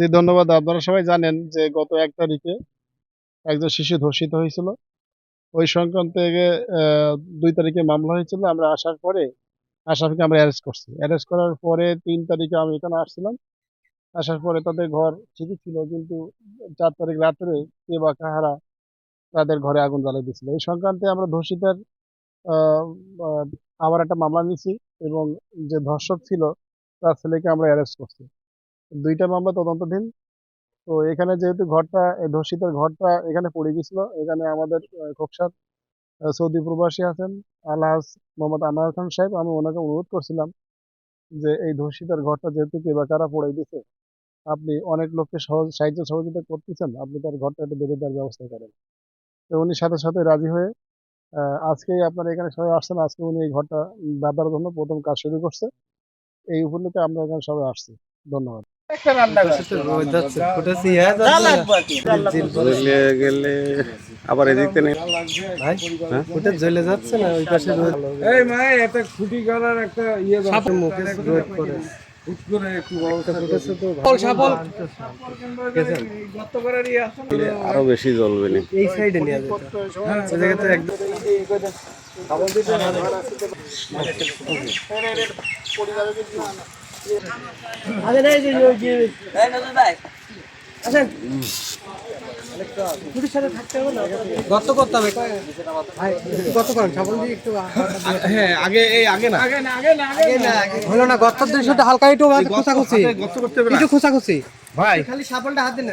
জি, ধন্যবাদ। আপনারা সবাই জানেন যে গত এক তারিখে একজন শিশু ধর্ষিত হয়েছিল। ওই সংক্রান্ত দুই তারিখে মামলা হয়েছিল। আমরা আসার পরে আসামিকে আমরা অ্যারেস্ট করছি। অ্যারেস্ট করার পরে তিন তারিখে আমি এখানে আসছিলাম। আসার পরে তাদের ঘর ঠিকই ছিল, কিন্তু চার তারিখ রাত্রে কে বা কাহারা তাদের ঘরে আগুন জ্বালিয়ে দিয়েছিল। এই সংক্রান্তে আমরা ধর্ষিতার আবার একটা মামলা নিয়েছি এবং যে ধর্ষক ছিল তার ছেলেকে আমরা অ্যারেস্ট করছি। দুইটা মামলা তদন্তাধীন। তো এখানে যেহেতু ঘরটা ধর্ষিতার ঘরটা এখানে পড়ে গেছিল এখানে আমাদের আহ, খোকসার সৌদি প্রবাসী আছেন আলহাজ মোহাম্মদ আনোয়ার খান সাহেব। আমি ওনাকে অনুরোধ করছিলাম যে এই ধর্ষিতার ঘরটা যেহেতু কে বা কারা পড়ে দিছে আপনি অনেক লোককে সহজ সাহায্য সহযোগিতা করতেছেন আপনি তার ঘরটা একটু বেঁধে দেওয়ার ব্যবস্থা করেন। তো উনি সাথে সাথে রাজি হয়ে আজকেই আপনারা এখানে সবাই আসছেন আজকে উনি এই ঘরটা বাঁধার জন্য প্রথম কাজ শুরু করছে। এই উপলক্ষে আমরা এখানে সবাই আসছি। ধন্যবাদ। গেলে আবার এদিক থেকে জ্বলে যাচ্ছে না ওই পাশে এই মা খুঁটি করার একটা ইয়ে। মুখে রোদ করে ইয়ে? আরও বেশি জ্বলবে না এই সাইডে নিয়ে যেত ওই জায়গাতে করতে হবে। গর্ত করেন সাবল দিয়ে একটু হ্যাঁ আগে এই আগে না। আগে না আগে না আগে না হলো না গর্তের দৃশ্যটা হালকা একটু খোঁচাখুচি। একটু খোঁচাখুচি। ভাই। খালি সাপলটা হাত দিন